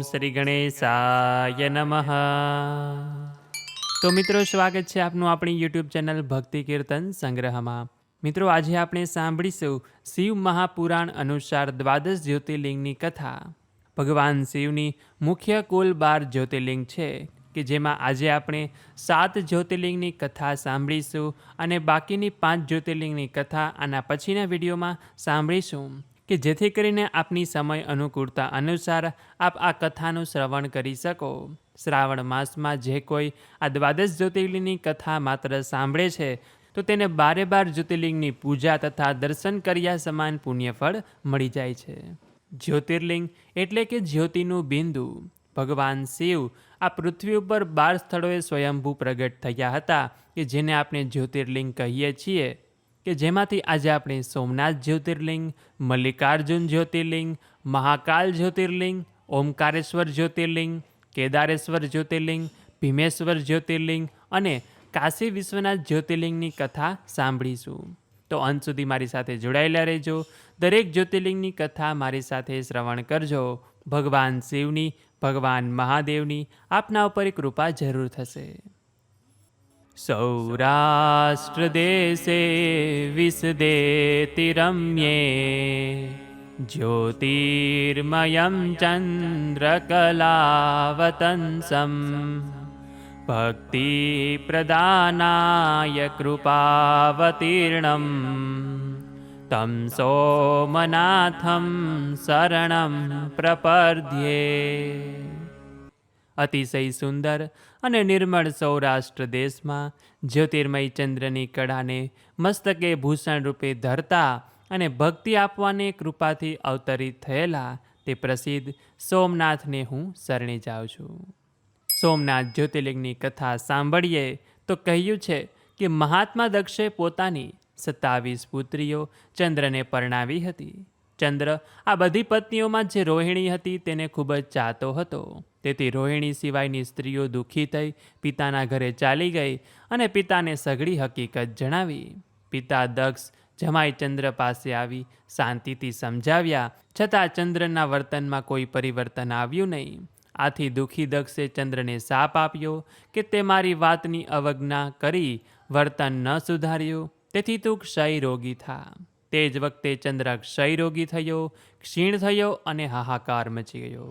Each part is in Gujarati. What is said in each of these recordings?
શ્રી ગણેશાય નમઃ. તો મિત્રો, સ્વાગત છે આપનું આપણી યુટ્યુબ ચેનલ ભક્તિ કીર્તન સંગ્રહમાં. મિત્રો, આજે આપણે સાંભળીશું શિવ મહાપુરાણ અનુસાર દ્વાદશ જ્યોતિર્લિંગની કથા. ભગવાન શિવની મુખ્ય કુલ બાર જ્યોતિર્લિંગ છે, કે જેમાં આજે આપણે સાત જ્યોતિર્લિંગની કથા સાંભળીશું અને બાકીની પાંચ જ્યોતિર્લિંગની કથા આના પછીના વિડીયોમાં સાંભળીશું. કે જેથી કરીને આપની સમય અનુકૂળતા અનુસાર આપ આ કથાનું શ્રવણ કરી શકો. શ્રાવણ માસમાં જે કોઈ આ દ્વાદશ જ્યોતિર્લિંગની કથા માત્ર સાંભળે છે, તો તેને બારે બાર જ્યોતિર્લિંગની પૂજા તથા દર્શન કર્યા સમાન પુણ્યફળ મળી જાય છે. જ્યોતિર્લિંગ એટલે કે જ્યોતિનું બિંદુ. ભગવાન શિવ આ પૃથ્વી ઉપર બાર સ્થળોએ સ્વયંભૂ પ્રગટ થયા હતા, કે જેને આપણે જ્યોતિર્લિંગ કહીએ છીએ. કે જેમાંથી આજે આપણે સોમનાથ જ્યોતિર્લિંગ, મલ્લિકાર્જુન જ્યોતિર્લિંગ, મહાકાલ જ્યોતિર્લિંગ, ઓમકારેશ્વર જ્યોતિર્લિંગ, કેદારેશ્વર જ્યોતિર્લિંગ, ભીમેશ્વર જ્યોતિર્લિંગ અને કાશી વિશ્વનાથ જ્યોતિર્લિંગની કથા સાંભળીશું. તો અંત સુધી મારી સાથે જોડાયેલા રહેજો. દરેક જ્યોતિર્લિંગની કથા મારી સાથે શ્રવણ કરજો. ભગવાન શિવની, ભગવાન મહાદેવની આપના ઉપર કૃપા જરૂર થશે. सौराष्ट्रदेशे विसदेति रम्ये ज्योतिर्मयं चन्द्रकलावतंसं भक्तिप्रदानाय कृपावतीर्णं तं सोमनाथं शरणं प्रपद्ये अतिशय सुन्दर અને નિર્મળ સૌરાષ્ટ્ર દેશમાં જ્યોતિર્મય ચંદ્રની કળાને મસ્તકે ભૂષણ રૂપે ધરતા અને ભક્તિ આપવાને કૃપાથી અવતરિત થયેલા તે પ્રસિદ્ધ સોમનાથને હું શરણે જાઉં છું. સોમનાથ જ્યોતિર્લિંગની કથા સાંભળીએ તો કહ્યું છે કે મહાત્મા દક્ષે પોતાની સત્તાવીસ પુત્રીઓ ચંદ્રને પરણાવી હતી. ચંદ્ર. આ બધી પત્નીઓમાં જે રોહિણી હતી તેને ખૂબ જ ચાહતો હતો. તેથી રોહિણી સિવાયની સ્ત્રીઓ દુઃખી થઈ, પિતાના ઘરે ચાલી ગઈ અને પિતાને સઘળી હકીકત જણાવી. પિતા દક્ષ જમાઈ ચંદ્ર પાસે આવી, શાંતિથી સમજાવ્યા, છતાં ચંદ્રના વર્તનમાં કોઈ પરિવર્તન આવ્યું નહીં. આથી દુઃખી દક્ષે ચંદ્રને સાપ આપ્યો કે તે મારી વાતની અવજ્ઞા કરી વર્તન ન સુધાર્યું. તેથી તું ક્ષય રોગી થા. તે જ વખતે ચંદ્ર ક્ષય રોગી થયો, ક્ષીણ થયો અને હાહાકાર મચી ગયો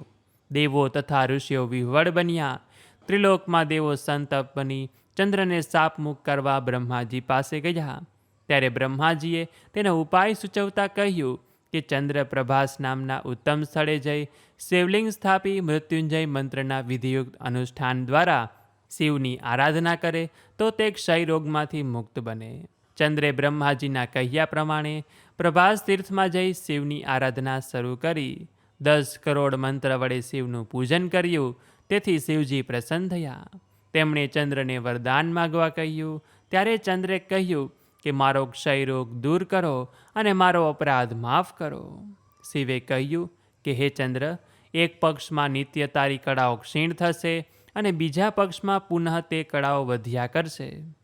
દેવો તથા ઋષિઓ વિહવળ બન્યા. ત્રિલોકમાં દેવો સંતપ બની, ચંદ્રને સાપમુખ કરવા બ્રહ્માજી પાસે ગયા. ત્યારે બ્રહ્માજીએ તેનો ઉપાય સૂચવતા કહ્યું કે ચંદ્ર પ્રભાસ નામના ઉત્તમ સ્થળે જઈ શિવલિંગ સ્થાપી મૃત્યુંજય મંત્રના વિધિયુક્ત અનુષ્ઠાન દ્વારા શિવની આરાધના કરે તો તે ક્ષય રોગમાંથી મુક્ત બને. ચંદ્રે બ્રહ્માજીના કહ્યા પ્રમાણે પ્રભાસ તીર્થમાં જઈ શિવની આરાધના શરૂ કરી. દસ કરોડ મંત્ર વડે શિવનું પૂજન કર્યું. તેથી શિવજી પ્રસન્ન થયા. તેમણે ચંદ્રને વરદાન માગવા કહ્યું. ત્યારે ચંદ્રે કહ્યું કે, મારો ક્ષય રોગ દૂર કરો અને મારો અપરાધ માફ કરો. શિવે કહ્યું કે, હે ચંદ્ર, એક પક્ષમાં નિત્ય તારી કળાઓ ક્ષીણ થશે અને બીજા પક્ષમાં પુનઃ તે કળાઓ વધ્યા કરશે.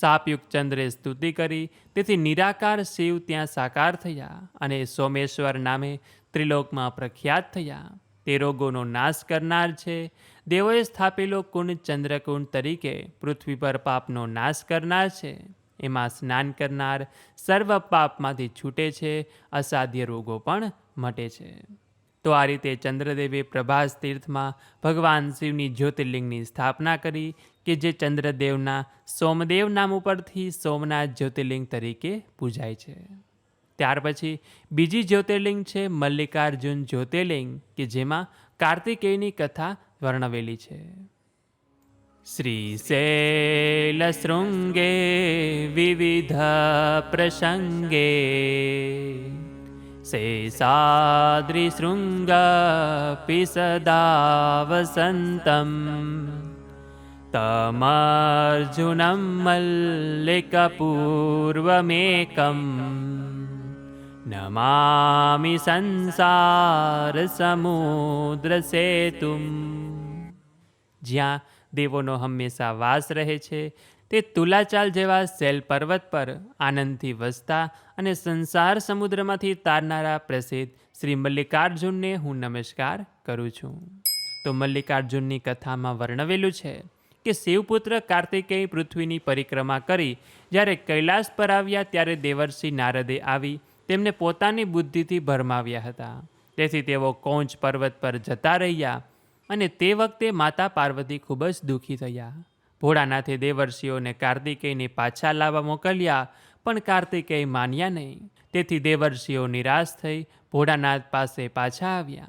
સાપયુક્ત ચંદ્રે સ્તુતિ કરી. તેથી નિરાકાર શિવ ત્યાં સાકાર થયા અને સોમેશ્વર નામે ત્રિલોકમાં પ્રખ્યાત થયા. તે રોગોનો નાશ કરનાર છે. દેવોએ સ્થાપેલો કુંડ ચંદ્રકુંડ તરીકે પૃથ્વી પર પાપનો નાશ કરનાર છે. એમાં સ્નાન કરનાર સર્વ પાપમાંથી છૂટે છે. અસાધ્ય રોગો પણ મટે છે. તો આ રીતે ચંદ્રદેવે પ્રભાસ તીર્થમાં ભગવાન શિવની જ્યોતિર્લિંગની સ્થાપના કરી. કે જે ચંદ્રદેવના સોમદેવ નામ ઉપરથી સોમનાથ જ્યોતિર્લિંગ તરીકે પૂજાય છે. ત્યાર પછી બીજી જ્યોતિર્લિંગ છે મલ્લિકાર્જુન જ્યોતિર્લિંગ, કે જેમાં કાર્તિકેયની કથા વર્ણવેલી છે. શ્રી શ્રીશૈલશૃંગે વિવિધ પ્રસંગે શેષાદ્રિશૃંગપી પિસદા વસંતમ तमर्जुनं मल्लिकपूर्वमेकं नमामि સંસારસમુદ્રસેતુમ જ્યાં દેવોનો હંમેશા વાસ રહે છે તે તુલાચાલ જેવા સેલ પર્વત પર આનંદથી વસતા અને સંસાર સમુદ્રમાંથી તારનારા પ્રસિદ્ધ શ્રી મલ્લિકાર્જુનને હું નમસ્કાર કરું છું તો મલ્લિકાર્જુનની કથામાં વર્ણવેલું છે કે શિવપુત્ર કાર્તિકેય પૃથ્વીની પરિક્રમા કરી. જ્યારે કૈલાસ પર આવ્યા ત્યારે દેવર્ષિ નારદે આવી. તેમને પોતાની બુદ્ધિથી ભરમાવ્યા હતા. તેથી તેઓ કોંચ પર્વત પર જતા રહ્યા અને તે વખતે માતા પાર્વતી ખૂબ જ દુઃખી થયા. ભોળાનાથે દેવર્ષિઓને કાર્તિકેયને પાછા લાવવા મોકલ્યા, પણ કાર્તિકેય માન્યા નહીં. તેથી દેવર્ષિઓ નિરાશ થઈ ભોળાનાથ પાસે પાછા આવ્યા.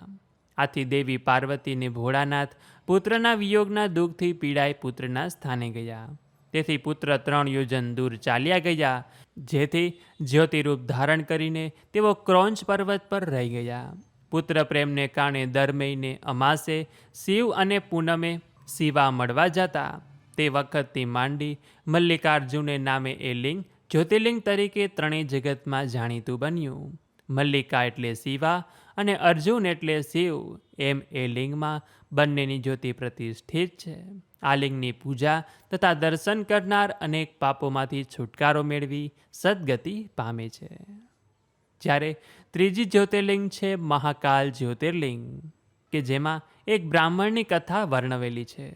આથી દેવી પાર્વતીને ભોળાનાથ પુત્રના વિયોગના દુઃખથી પીડાય પુત્રના સ્થાને ગયા. તેથી પુત્ર ત્રણ યોજન દૂર ચાલ્યા ગયા, જેથી જ્યોતિરૂપ ધારણ કરીને તેઓ ક્રોંચ પર્વત પર રહી ગયા. પુત્ર પ્રેમને કારણે દર મહિને અમાસે શિવ અને પૂનમે શિવા મળવા જતા. તે વખતથી માંડી મલ્લિકાર્જુને નામે એ લિંગ જ્યોતિર્લિંગ તરીકે ત્રણેય જગતમાં જાણીતું બન્યું. મલ્લિકા એટલે શિવા અને અર્જુન એટલે શિવ. એમ એ લિંગમાં બંનેની જ્યોતિ પ્રતિષ્ઠિત છે. આ લિંગની પૂજા તથા દર્શન કરનાર અનેક પાપોમાંથી છુટકારો મેળવી સદગતિ પામે છે. જ્યારે ત્રીજી જ્યોતિર્લિંગ છે મહાકાલ જ્યોતિર્લિંગ, કે જેમાં એક બ્રાહ્મણની કથા વર્ણવેલી છે.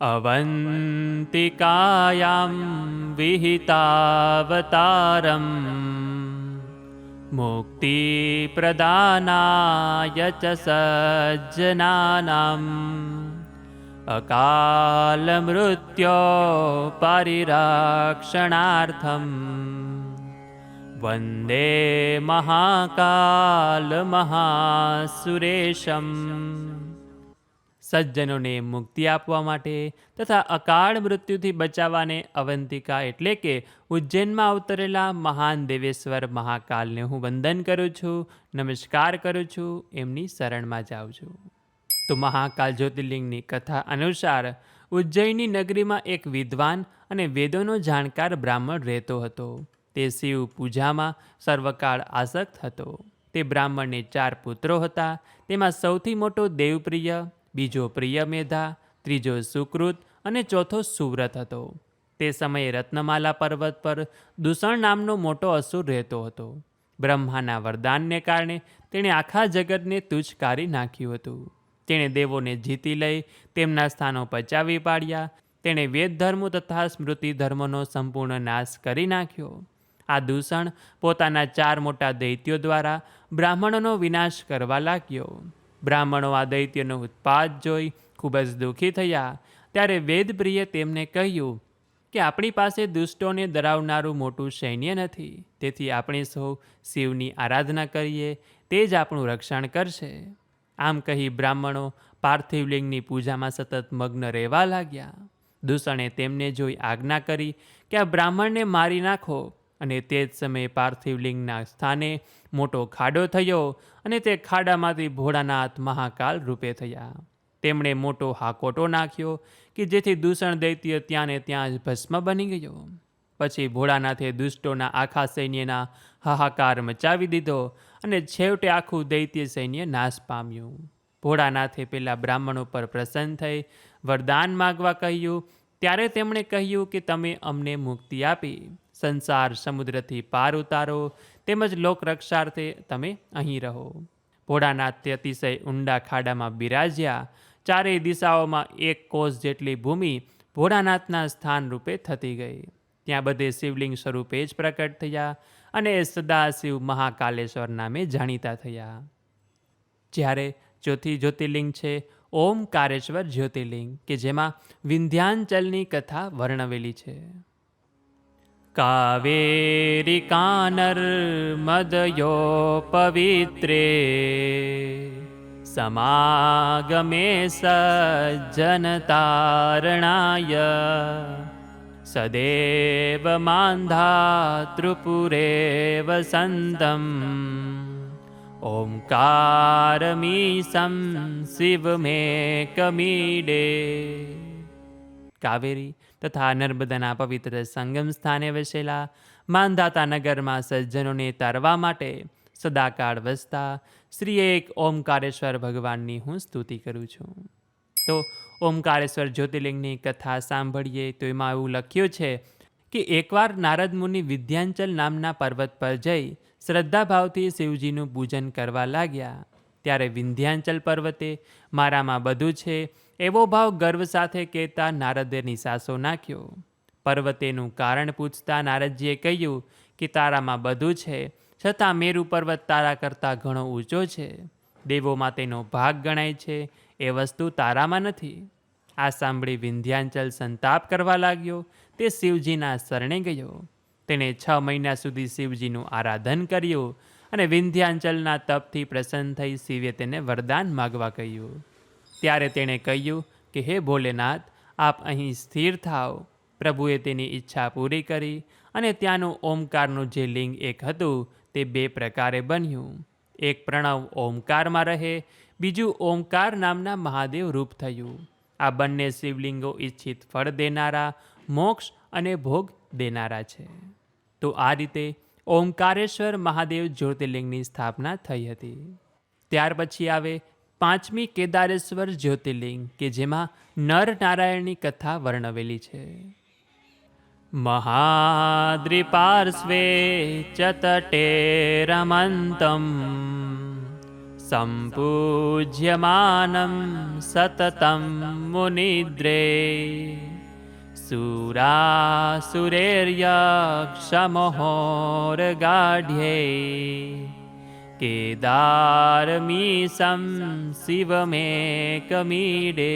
અવંતિકાયામ વિહિતાવતારમ मुक्तिप्रदानाय च सज्जनानाम् अकालमृत्यो परिरक्षणार्थम् वन्दे महाकालमहासुरेशम् સજ્જનોને મુક્તિ આપવા માટે તથા અકાળ મૃત્યુથી બચાવવાને અવંતિકા એટલે કે ઉજ્જૈનમાં અવતરેલા મહાન દેવેશ્વર મહાકાલને હું વંદન કરું છું, નમસ્કાર કરું છું, એમની શરણમાં જાઉં છું. તો મહાકાલ જ્યોતિર્લિંગની કથા અનુસાર ઉજ્જૈની નગરીમાં એક વિદ્વાન અને વેદોનો જાણકાર બ્રાહ્મણ રહેતો હતો. તે શિવ પૂજામાં સર્વકાળ આસક્ત હતો. તે બ્રાહ્મણને ચાર પુત્રો હતા. તેમાં સૌથી મોટો દેવપ્રિય બીજો પ્રિય મેધા, ત્રીજો સુકૃત અને ચોથો સુવ્રત હતો. તે સમયે રત્નમાલા પર્વત પર દૂષણ નામનો મોટો અસુર રહેતો હતો. બ્રહ્માના વરદાનને કારણે તેણે આખા જગતને તુચ્છકારી નાખ્યું હતું. તેણે દેવોને જીતી લઈ તેમના સ્થાનો પચાવી પાડ્યા. તેણે વેદ ધર્મ તથા સ્મૃતિ ધર્મનો સંપૂર્ણ નાશ કરી નાખ્યો. આ દૂષણ પોતાના ચાર મોટા દૈત્યો દ્વારા બ્રાહ્મણોનો વિનાશ કરવા લાગ્યો. બ્રાહ્મણો આ દૈત્યનો ઉત્પાદ જોઈ ખૂબ જ દુઃખી થયા. ત્યારે વેદપ્રિય તેમને કહ્યું કે આપણી પાસે દુષ્ટોને ડરાવનારું મોટું સૈન્ય નથી. તેથી આપણે સૌ શિવની આરાધના કરીએ, તે જ આપણું રક્ષણ કરશે. આમ કહી બ્રાહ્મણો પાર્થિવલિંગની પૂજામાં સતત મગ્ન રહેવા લાગ્યા. દૂષણે તેમને જોઈ આજ્ઞા કરી કે આ બ્રાહ્મણને મારી નાખો. અને તે જ સમયે પાર્થિવલિંગના સ્થાને મોટો ખાડો થયો અને તે ખાડામાંથી ભોળાનાથ મહાકાલ રૂપે થયા. તેમણે મોટો હાકોટો નાખ્યો કે જેથી દૂષણ દૈત્ય ત્યાં ને ત્યાં જ ભસ્મ બની ગયો. પછી ભોળાનાથે દુષ્ટોના આખા સૈન્યના હાહાકાર મચાવી દીધો અને છેવટે આખું દૈત્ય સૈન્ય નાશ પામ્યું. ભોળાનાથે પેલા બ્રાહ્મણો પર પ્રસન્ન થઈ વરદાન માગવા કહ્યું, ત્યારે તેમણે કહ્યું કે તમે અમને મુક્તિ આપી. સંસાર સમુદ્રથી પાર ઉતારો, તેમજ લોકરક્ષાર્થે તમે અહીં રહો. ભોળાનાથ અતિશય ઊંડા ખાડામાં બિરાજ્યા. ચારેય દિશાઓમાં એક કોષ જેટલી ભૂમિ ભોળાનાથના સ્થાન રૂપે થતી ગઈ. ત્યાં બધે શિવલિંગ સ્વરૂપે જ પ્રકટ થયા અને એ સદાશિવ મહાકાલેશ્વર નામે જાણીતા થયા. જ્યારે ચોથી જ્યોતિર્લિંગ છે ઓમકારેશ્વર જ્યોતિર્લિંગ, કે જેમાં વિંધ્યાંચલની કથા વર્ણવેલી છે. कावेरिकानर्मदयोपवित्रे समागमे सज्जनतारणाय सदेव मान्धातृपुरेव सन्तम्। ॐकारमीशं शिवमेकमीडे। कावेरी તથા નર્મદાના પવિત્ર સંગમ સ્થાને વસેલા માંધાતા નગરમાં સજ્જનોને તારવા માટે સદાકાળ વસતા શ્રી એક ઓમકારેશ્વર ભગવાનની હું સ્તુતિ કરું છું. તો ઓમકારેશ્વર જ્યોતિર્લિંગની કથા સાંભળીએ તો એમાં એવું લખ્યું છે કે એકવાર નારદ મુનિ વિદ્યાંચલ નામના પર્વત પર જઈ શ્રદ્ધાભાવથી શિવજીનું પૂજન કરવા લાગ્યા. ત્યારે વિંધ્યાંચલ પર્વતે, મારામાં બધું છે એવો ભાવ ગર્વ સાથે કહેતા નારદે નિશાસો નાખ્યો. પર્વતેનું કારણ પૂછતા નારદજીએ કહ્યું કે તારામાં બધું છે, છતાં મેરુ પર્વત તારા કરતાં ઘણો ઊંચો છે. દેવોમાં તેનો ભાગ ગણાય છે, એ વસ્તુ તારામાં નથી. આ સાંભળી વિંધ્યાંચલ સંતાપ કરવા લાગ્યો. તે શિવજીના શરણે ગયો. તેણે છ મહિના સુધી શિવજીનું આરાધન કર્યું અને વિંધ્યાંચલના તપથી પ્રસન્ન થઈ શિવે તેને વરદાન માગવા કહ્યું. ત્યારે તેણે કહ્યું કે, હે ભોલેનાથ, આપ અહીં સ્થિર થાઓ. પ્રભુએ તેની ઈચ્છા પૂરી કરી અને ત્યાંનું ઓમકારનું જે લિંગ એક હતું તે બે પ્રકારે બન્યું. એક પ્રણવ ઓમકારમાં રહે, બીજું ઓમકાર નામના મહાદેવ રૂપ થયું. આ બંને શિવલિંગો ઈચ્છિત ફળ દેનારા, મોક્ષ અને ભોગ દેનારા છે. તો આ રીતે ઓમકારેશ્વર મહાદેવ જ્યોતિર્લિંગની સ્થાપના થઈ હતી. ત્યાર પછી આવે પાંચમી કેદારેશ્વર જ્યોતિર્લિંગ કે જેમાં નર નારાયણની કથા વર્ણવેલી છે મહાદ્રિપાર્શ્વે ચ તટે રમંતમ सम्पूज्यमानं सततं मुनिद्रे सुरासुरेर्यक्षमहोरगाढ्ये કેદારમીસમ શિવમેકમીડે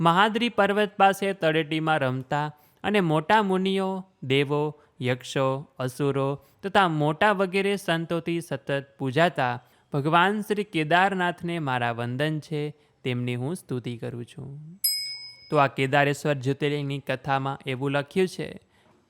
મહાદ્રી પર્વત પાસે તળેટીમાં રમતા અને મોટા મુનિઓ, દેવો, યક્ષો, અસુરો તથા મોટા વગેરે સંતોથી સતત પૂજાતા ભગવાન શ્રી કેદારનાથને મારા વંદન છે, તેમની હું સ્તુતિ કરું છું. તો આ કેદારેશ્વર જ્યોતિર્લિંગની કથામાં એવું લખ્યું છે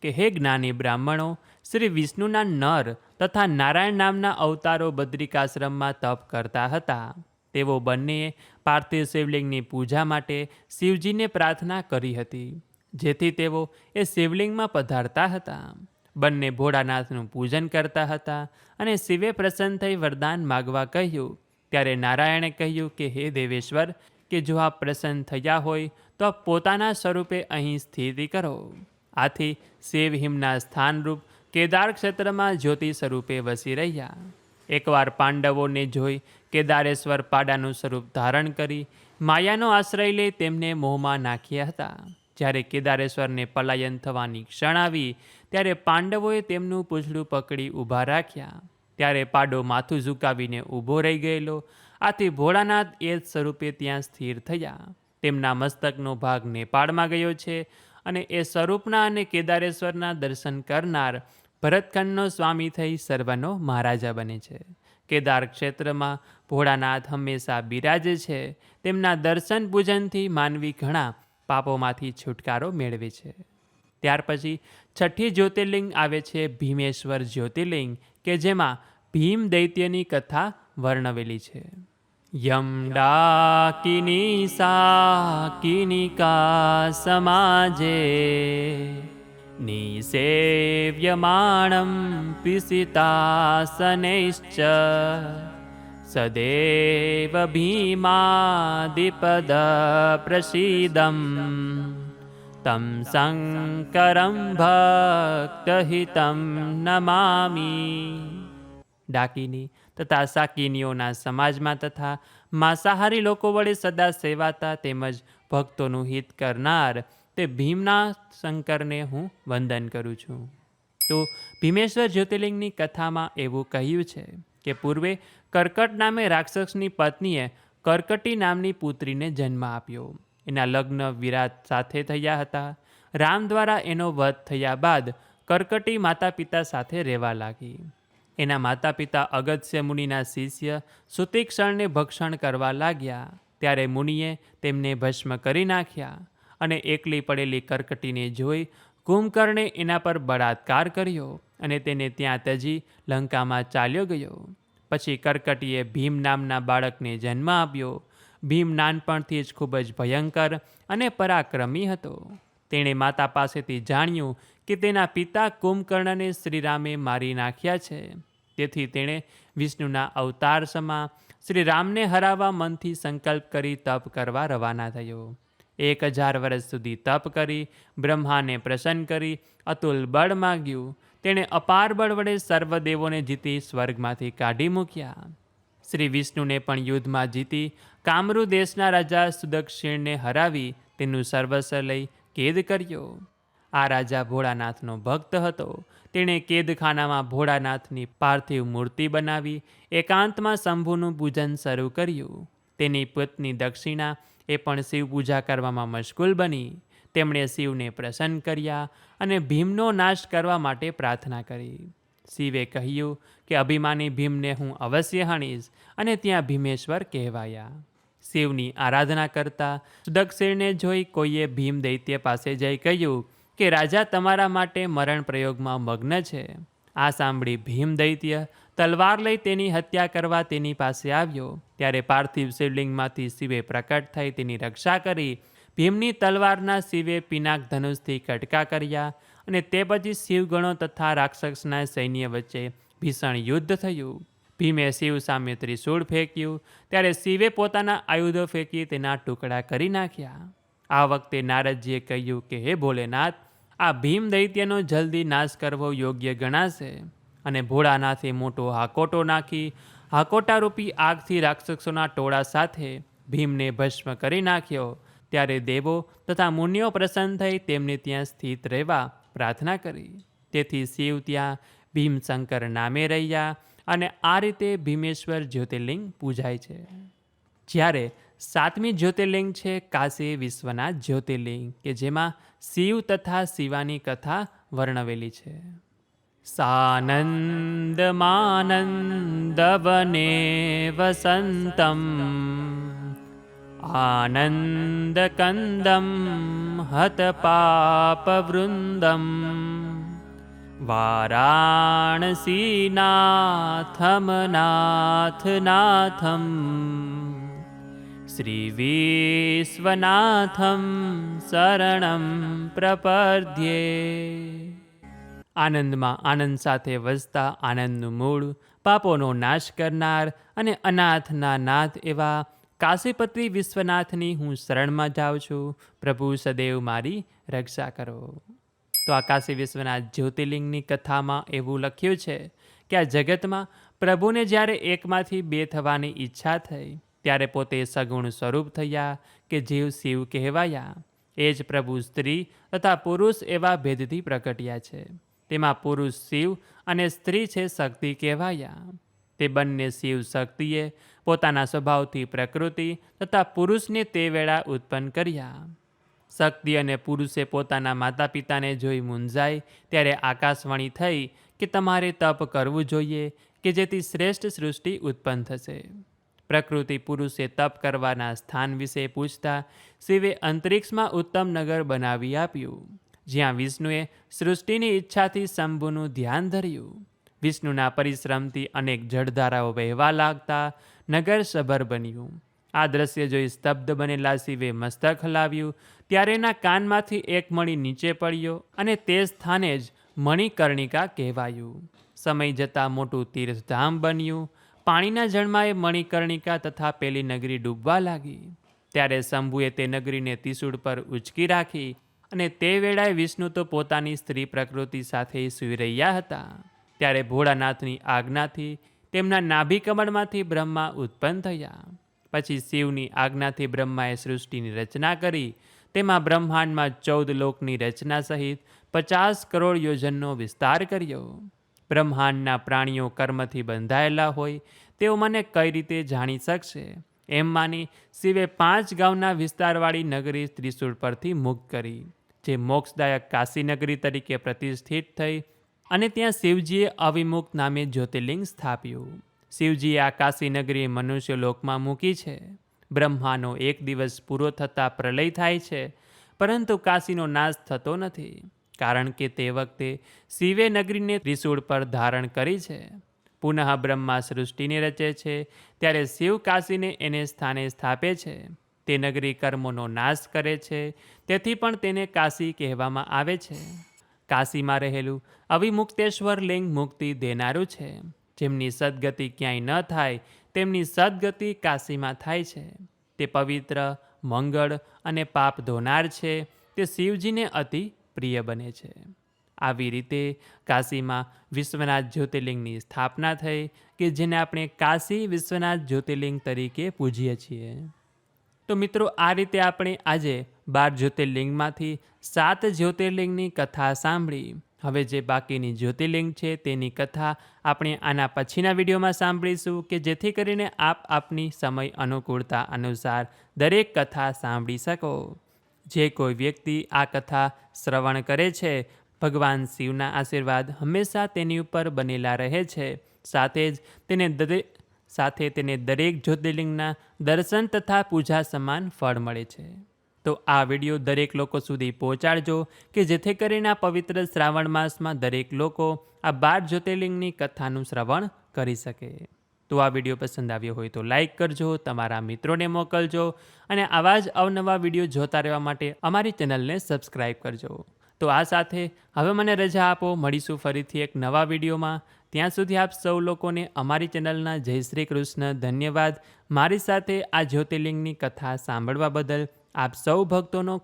કે હે જ્ઞાની બ્રાહ્મણો, શ્રી વિષ્ણુના નર તથા નારાયણ નામના અવતારો બદ્રિકાશ્રમમાં તપ કરતા હતા. તેઓ બંનેએ પાર્થિવ શિવલિંગની પૂજા માટે શિવજીને પ્રાર્થના કરી હતી, જેથી તેઓ એ શિવલિંગમાં પધારતા હતા. બંને ભોળાનાથનું પૂજન કરતા હતા અને શિવે પ્રસન્ન થઈ વરદાન માગવા કહ્યું. ત્યારે નારાયણે કહ્યું કે, હે દેવેશ્વર, કે જો આપ પ્રસન્ન થયા હોય, તો આપ પોતાના સ્વરૂપે અહીં સ્થિતિ કરો. આથી શિવ હિમના સ્થાનરૂપ કેદાર ક્ષેત્રમાં જ્યોતિ સ્વરૂપે વસી રહ્યા. એકવાર પાંડવોને જોઈ કેદારેશ્વર પાડાનું સ્વરૂપ ધારણ કરી માયાનો આશ્રય લઈ તેમને મોહમાં નાખ્યા હતા. જ્યારે કેદારેશ્વરને પલાયન થવાની ક્ષણ આવી, ત્યારે પાંડવોએ તેમનું પૂછડું પકડી ઊભા રાખ્યા. ત્યારે પાડો માથું ઝુકાવીને ઊભો રહી ગયેલો, આથી ભોળાનાથ એ સ્વરૂપે ત્યાં સ્થિર થયા. તેમના મસ્તકનો ભાગ નેપાળમાં ગયો છે અને એ સ્વરૂપના અને કેદારેશ્વરના દર્શન કરનાર ભરતખંડનો સ્વામી થઈ સર્વનો મહારાજા બને છે. કેદાર ક્ષેત્રમાં ભોળાનાથ હંમેશા બિરાજે છે. તેમના દર્શન પૂજનથી માનવી ઘણા પાપોમાંથી છુટકારો મેળવે છે. ત્યાર પછી છઠ્ઠી જ્યોતિર્લિંગ આવે છે ભીમેશ્વર જ્યોતિર્લિંગ, કે જેમાં ભીમ દૈત્યની કથા વર્ણવેલી છે. यं डाकिनी साकिनिका समाजे निसेव्यमाणं पिसितासनैश्च सदेव भीमादिपदप्रसीदम्। तं शङ्करं भक्तहितं नमामि। डाकिनी તથા સાકીનીઓના સમાજમાં તથા માંસાહારી લોકો વડે સદા સેવાતા તેમજ ભક્તોનું હિત કરનાર તે ભીમના શંકરને હું વંદન કરું છું. તો ભીમેશ્વર જ્યોતિર્લિંગની કથામાં એવું કહ્યું છે કે, પૂર્વે કર્કટ નામે રાક્ષસની પત્નીએ કર્કટી નામની પુત્રીને જન્મ આપ્યો. એના લગ્ન વિરાટ સાથે થયા હતા. રામ દ્વારા એનો વધ થયા બાદ કર્કટી માતા પિતા સાથે રહેવા લાગી. એના માતા પિતા અગત્ય મુનિના શિષ્ય સુતિક્ષણને ભક્ષણ કરવા લાગ્યા. ત્યારે મુનિએ તેમને ભસ્મ કરી નાખ્યા અને એકલી પડેલી કર્કટીને જોઈ કુંભકર્ણે એના પર બળાત્કાર કર્યો અને તેને ત્યાં તજી લંકામાં ચાલ્યો ગયો. પછી કર્કટીએ ભીમ નામના બાળકને જન્મ આપ્યો. ભીમ નાનપણથી જ ખૂબ જ ભયંકર અને પરાક્રમી હતો. તેણે માતા પાસેથી જાણ્યું કે તેના પિતા કુંભકર્ણને શ્રીરામે મારી નાખ્યા છે. તેથી તેણે વિષ્ણુના અવતાર સમા શ્રીરામને હરાવવા મનથી સંકલ્પ કરી તપ કરવા રવાના થયો. એક હજાર વર્ષ સુધી તપ કરી, બ્રહ્માને પ્રસન્ન કરી, અતુલ બળ માગ્યું. તેણે અપાર બળ વડે સર્વદેવોને જીતી સ્વર્ગમાંથી કાઢી મૂક્યા. શ્રી વિષ્ણુને પણ યુદ્ધમાં જીતી, કામરુ દેશના રાજા સુદક્ષિણને હરાવી, તેનું સર્વસ્વ લઈ કેદ કર્યો. આ રાજા ભોળાનાથનો ભક્ત હતો. તેણે કેદખાનામાં ભોળાનાથની પાર્થિવ મૂર્તિ બનાવી, એકાંતમાં શંભુનું પૂજન શરૂ કર્યું. તેની પત્ની દક્ષિણા એ પણ શિવ પૂજા કરવામાં મશગુલ બની. તેમણે શિવને પ્રસન્ન કર્યા અને ભીમનો નાશ કરવા માટે પ્રાર્થના કરી. શિવે કહ્યું કે, અભિમાની ભીમને હું અવશ્ય હણીશ અને ત્યાં ભીમેશ્વર કહેવાયા. શિવની આરાધના કરતા દક્ષિણને જોઈ કોઈએ ભીમ દૈત્ય પાસે જઈ કહ્યું કે રાજા તમારા માટે મરણ પ્રયોગમાં મગ્ન છે. આ સાંભળી ભીમ દૈત્ય તલવાર લઈ તેની હત્યા કરવા તેની પાસે આવ્યો. ત્યારે પાર્થિવ શિવલિંગમાંથી શિવે પ્રકટ થઈ તેની રક્ષા કરી. ભીમની તલવારના શિવે પિનાક ધનુષથી કટકા કર્યા અને તે પછી શિવગણો તથા રાક્ષસના સૈન્ય વચ્ચે ભીષણ યુદ્ધ થયું. ભીમે શિવ સામે ત્રિશૂળ ફેંક્યું. ત્યારે શિવે પોતાના આયુધો ફેંકી તેના ટુકડા કરી નાખ્યા. આ વખતે નારદજીએ કહ્યું કે, હે ભોલેનાથ આ ભીમ દૈત્યનો જલ્દી નાશ કરવો યોગ્ય ગણાશે. અને ભોળાનાથે મોટો હાકોટો નાખી, હાકોટારૂપી આગથી રાક્ષસોના ટોળા સાથે ભીમને ભસ્મ કરી નાખ્યો. ત્યારે દેવો તથા મુનિઓ પ્રસન્ન થઈ તેમને ત્યાં સ્થિત રહેવા પ્રાર્થના કરી. તેથી શિવ ત્યાં ભીમશંકર નામે રહ્યા અને આ રીતે ભીમેશ્વર જ્યોતિર્લિંગ પૂજાય છે. જ્યારે સાતમી જ્યોતિર્લિંગ છે કાશી વિશ્વનાથ જ્યોતિર્લિંગ, કે જેમાં શિવ તથા શિવાની કથા વર્ણવેલી છે. સાનંદમાનંદવને વસંતમ આનંદકંદમ હતપાપવૃંદમ વારાણસીનાથમ નાથનાથમ શ્રીવિશ્વનાથમ શરણમ પ્રપદ્યે આનંદમાં આનંદ સાથે વસતા આનંદનું મૂળ, પાપોનો નાશ કરનાર અને અનાથના નાથ એવા કાશીપતિ વિશ્વનાથની હું શરણમાં જાઉં છું. પ્રભુ સદૈવ મારી રક્ષા કરો. તો આ કાશી વિશ્વનાથ જ્યોતિર્લિંગની કથામાં એવું લખ્યું છે કે આ જગતમાં પ્રભુને જ્યારે એકમાંથી બે થવાની ઈચ્છા થઈ ત્યારે પોતે સગુણ સ્વરૂપ થયા કે જીવ શિવ કહેવાયા. એ જ પ્રભુ સ્ત્રી તથા પુરુષ એવા ભેદથી પ્રગટ્યા છે. તેમાં પુરુષ શિવ અને સ્ત્રી છે શક્તિ કહેવાયા. તે બંને શિવ શક્તિએ પોતાના સ્વભાવથી પ્રકૃતિ તથા પુરુષને તે વેળા ઉત્પન્ન કર્યા. શક્તિ અને પુરુષે પોતાના માતા પિતાને જોઈ મૂંઝાય ત્યારે આકાશવાણી થઈ કે તમારે તપ કરવું જોઈએ કે જેથી શ્રેષ્ઠ સૃષ્ટિ ઉત્પન્ન થશે. પ્રકૃતિ પુરુષે તપ કરવાના સ્થાન વિશે પૂછતા શિવે અંતરિક્ષમાં ઉત્તમ નગર બનાવી આપ્યું. જ્યાં વિષ્ણુએ સૃષ્ટિની ઈચ્છાથી શંભુનું ધ્યાન ધર્યું. વિષ્ણુના પરિશ્રમથી અનેક જળધારાઓ વહેવા લાગતા નગર સભર બન્યું. આ દ્રશ્ય જોઈ સ્તબ્ધ બનેલા શિવે મસ્તક હલાવ્યું. ત્યારે એના કાનમાંથી એક મણી નીચે પડ્યો અને તે સ્થાને જ મણિકર્ણિકા કહેવાયું. સમય જતાં મોટું તીર્થધામ બન્યું. પાણીના જળમાં એ મણિકર્ણિકા તથા પેલી નગરી ડૂબવા લાગી. ત્યારે શંભુએ તે નગરીને ત્રિશુળ પર ઉચકી રાખી અને તે વેળાએ વિષ્ણુ તો પોતાની સ્ત્રી પ્રકૃતિ સાથે સૂઈ રહ્યા હતા. ત્યારે ભોળાનાથની આજ્ઞાથી તેમના નાભિકમળમાંથી બ્રહ્મા ઉત્પન્ન થયા. પછી શિવની આજ્ઞાથી બ્રહ્માએ સૃષ્ટિની રચના કરી. તેમાં બ્રહ્માંડમાં ચૌદ લોકની રચના સહિત પચાસ કરોડ યોજનનો વિસ્તાર કર્યો. બ્રહ્માંડના પ્રાણીઓ કર્મથી બંધાયેલા હોય, તેઓ મને કઈ રીતે જાણી શકશે? એમ માની શિવે પાંચ ગામના વિસ્તારવાળી નગરી ત્રિશૂળ પરથી મુક્ત કરી, જે મોક્ષદાયક કાશી નગરી તરીકે પ્રતિષ્ઠિત થઈ અને ત્યાં શિવજીએ અવિમુક્ત નામે જ્યોતિર્લિંગ સ્થાપ્યું. શિવજીએ આ કાશી નગરી મનુષ્ય લોકમાં મૂકી છે. બ્રહ્માનો એક દિવસ પૂરો થતાં પ્રલય થાય છે, પરંતુ કાશીનો નાશ થતો નથી. કારણ કે તે વખતે શિવે નગરીને ત્રિશૂળ પર ધારણ કરી છે. પુનઃ બ્રહ્મા સૃષ્ટિને રચે છે, ત્યારે શિવ કાશીને એને સ્થાને સ્થાપે છે. તે નગરી કર્મોનો નાશ કરે છે, તેથી પણ તેને કાશી કહેવામાં આવે છે. કાશીમાં રહેલું અવિમુક્તેશ્વર લિંગ મુક્તિ દેનારું છે. જેમની સદગતિ ક્યાંય ન થાય, તેમની સદગતિ કાશીમાં થાય છે. તે પવિત્ર, મંગળ અને પાપ ધોનાર છે. તે શિવજીને અતિ પ્રિય બને છે. આવી રીતે કાશીમાં વિશ્વનાથ જ્યોતિર્લિંગની સ્થાપના થઈ કે જેને આપણે કાશી વિશ્વનાથ જ્યોતિર્લિંગ તરીકે પૂજીએ છીએ. તો મિત્રો, આ રીતે આપણે આજે બાર જ્યોતિર્લિંગમાંથી સાત જ્યોતિર્લિંગની કથા સાંભળી. હવે જે બાકીની જ્યોતિર્લિંગ છે તેની કથા આપણે આના પછીના વિડીયોમાં સાંભળીશું કે જેથી કરીને આપ આપની સમય અનુકૂળતા અનુસાર દરેક કથા સાંભળી શકો. જે કોઈ વ્યક્તિ આ કથા શ્રવણ કરે છે, ભગવાન શિવના આશીર્વાદ હંમેશા તેની ઉપર બનેલા રહે છે. સાથે જ તેને દરેક સાથે તેને દરેક જ્યોતિર્લિંગના દર્શન તથા પૂજા સમાન ફળ મળે છે. તો આ વીડિયો દરેક લોકો સુધી પહોંચાડજો કે જેથી કરીને આ પવિત્ર શ્રાવણ માસમાં દરેક લોકો આ બાર જ્યોતિર્લિંગની કથાનું શ્રવણ કરી શકે. તો આ વીડિયો પસંદ આવ્યો હોય તો લાઇક કરજો, તમારા મિત્રોને મોકલજો અને આવા જ અવનવા વીડિયો જોતા રહેવા માટે અમારી ચેનલને સબસ્ક્રાઈબ કરજો. તો આ સાથે હવે મને રજા આપો, મળીશું ફરીથી એક નવા વિડીયોમાં. ત્યાં સુધી આપ સૌ લોકોને અમારી ચેનલના જય શ્રી કૃષ્ણ ધન્યવાદ. મારી સાથે આ જ્યોતિર્લિંગની કથા સાંભળવા બદલ આપ સૌ ભક્તોનો